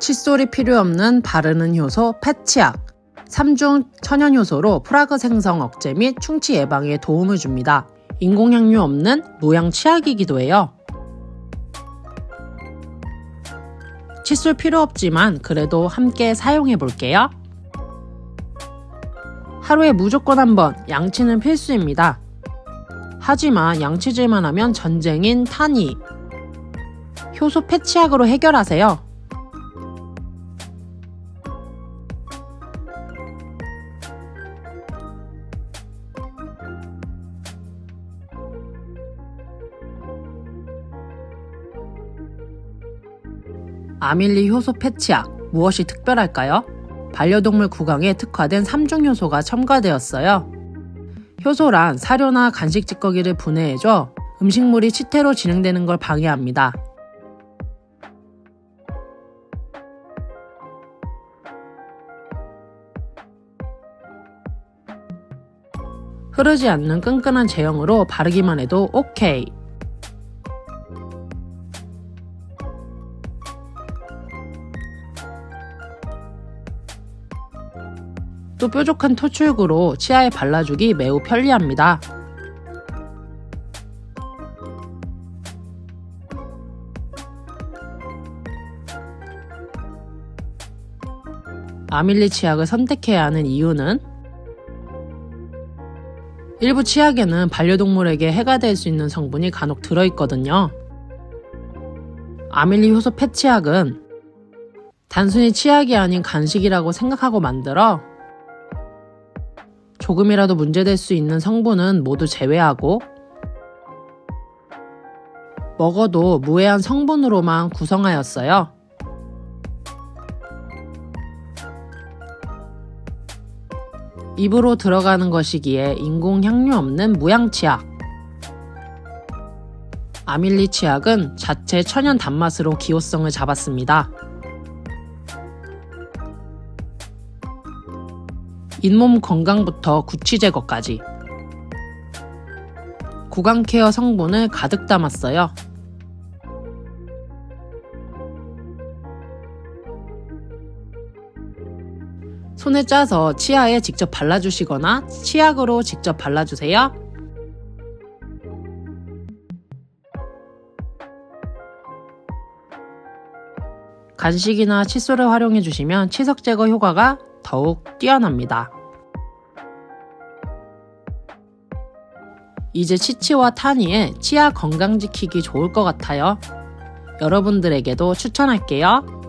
칫솔이 필요 없는 바르는 효소 패치약. 3중 천연 효소로 프라그 생성 억제 및 충치 예방에 도움을 줍니다. 인공향유 없는 무향 치약이기도 해요. 칫솔 필요 없지만 그래도 함께 사용해 볼게요. 하루에 무조건 한 번 양치는 필수입니다. 하지만 양치질만 하면 전쟁인 탄이. 효소 패치약으로 해결하세요. 아밀리 효소 패치약 무엇이 특별할까요? 반려동물 구강에 특화된 3중 효소가 첨가되었어요. 효소란 사료나 간식 찌꺼기를 분해해줘 음식물이 치태로 진행되는 걸 방해합니다. 흐르지 않는 끈끈한 제형으로 바르기만 해도 오케이. 또 뾰족한 토출구로 치아에 발라주기 매우 편리합니다. 아밀리 치약을 선택해야 하는 이유는 일부 치약에는 반려동물에게 해가 될 수 있는 성분이 간혹 들어있거든요. 아밀리 효소 패치약은 단순히 치약이 아닌 간식이라고 생각하고 만들어 조금이라도 문제될 수 있는 성분은 모두 제외하고 먹어도 무해한 성분으로만 구성하였어요. 입으로 들어가는 것이기에 인공 향료 없는 무향 치약. 아밀리 치약은 자체 천연 단맛으로 기호성을 잡았습니다. 잇몸 건강부터 구취 제거까지 구강 케어 성분을 가득 담았어요. 손에 짜서 치아에 직접 발라주시거나 치약으로 직접 발라주세요. 간식이나 칫솔을 활용해 주시면 치석 제거 효과가 더욱 뛰어납니다. 이제 치치와 타니의 치아 건강 지키기 좋을 것 같아요. 여러분들에게도 추천할게요.